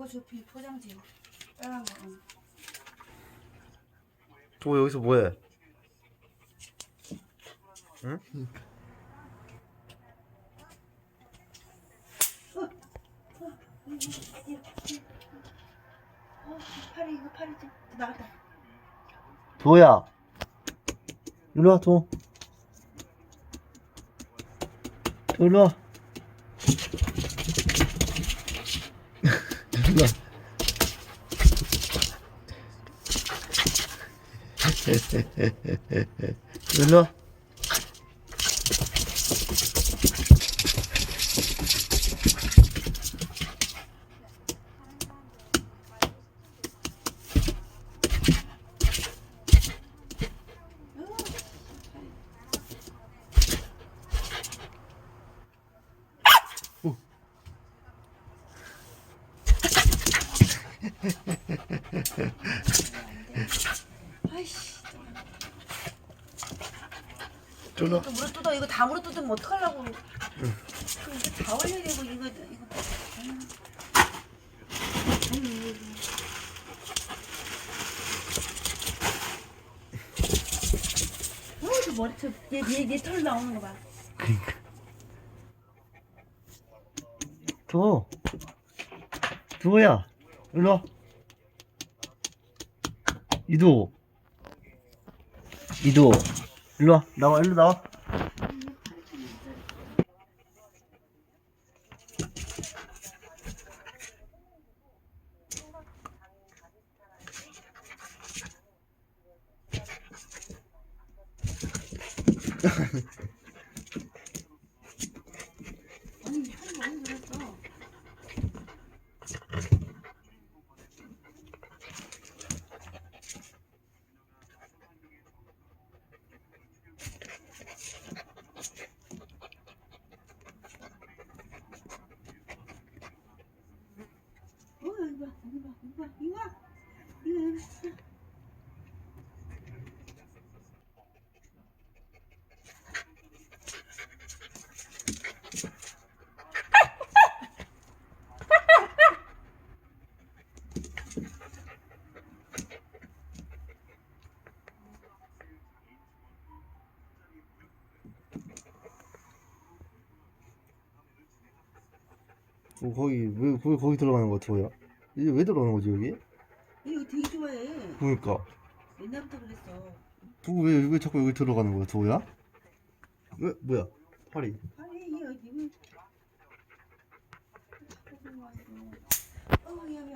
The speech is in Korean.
그거 저 비- 포장지 빨간 거. 응. 저 여기서 뭐해? 응? 어, 팔이 이거 팔이 좀 나갔다. 도야. 이리 와, 도. 도, 이리 와. 이리 아이씨. 와. 또 물어 뜯어 이거 다 물어 뜯으면 어떡하려고. 그 이거 다 올려야 되고 이거 이거. 어, 저 머리 저얘얘털 나오는 거 봐. 도. 도야. 와. 이도. 이도. 일로 와. 나와. 일로 나와. 아니 털이 많이 들었어. 어, 거기 왜, 왜 거기 들어가는 거야, 도야? 이게 왜 들어가는 거지 여기? 이거 되게 좋아해. 그러니까. 옛날부터 그랬어. 그거 왜, 왜 자꾸 여기 들어가는 거야, 도야? 왜 뭐야? 팔이. 아니 이게 어디 이거 어, 얘왜안